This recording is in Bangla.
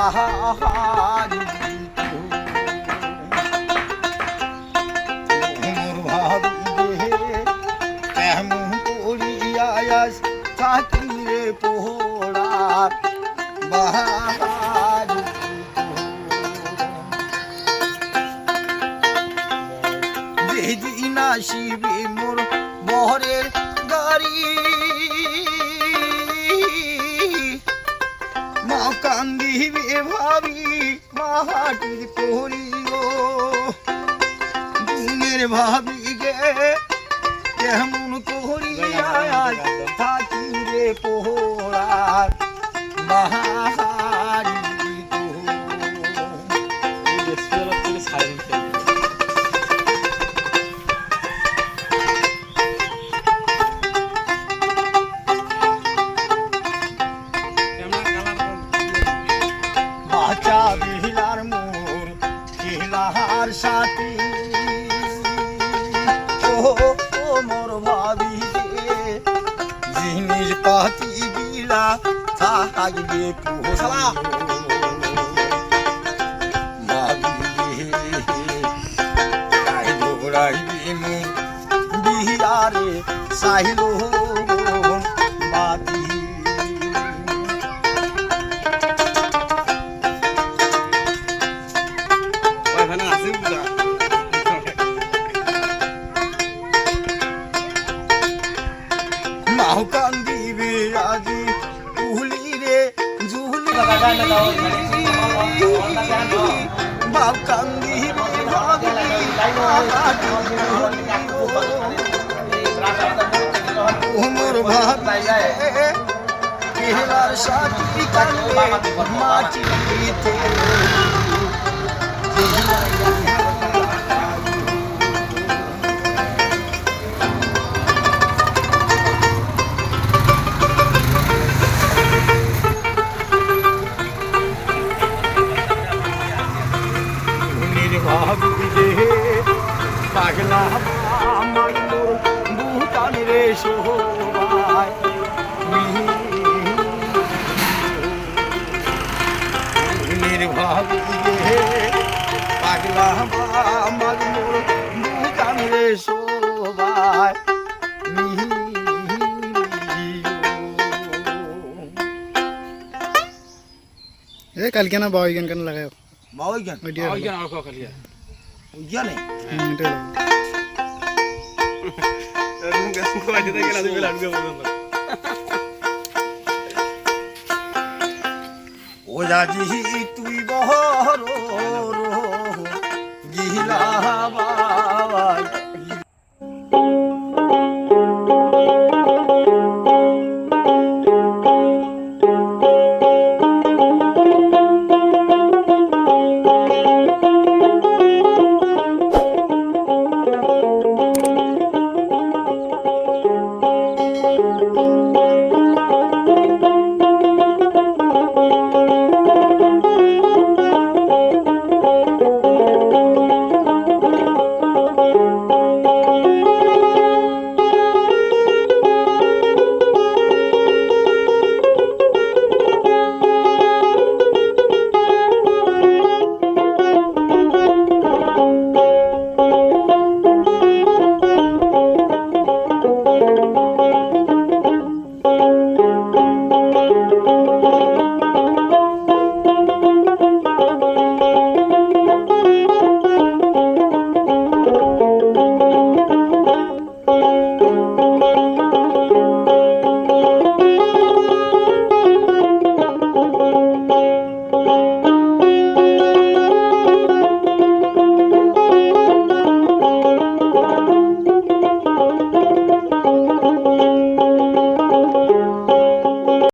বাহারি মোর ভাবি রে কেমন করিয়া থাকি রে পোহরা বাহারি মোর বহরের গাড়ি কান্দিবে ভাবি মাহাটির করিও দিনের ভাবি গে কেমন করিয়া থাকি রে পোহরার বাহারি থাকবে মোর বিহারে সাহিল বাতি মাও কান্দিবে আজি। বাপ কান্দিবে উমর ভাবে কেলার সাথী কান্দে মাটিতে কালকে না বাবা গান কেন লাগায় বাবাই কেন ওইটা ওই জানে ও রাজি তুই বহর গিলা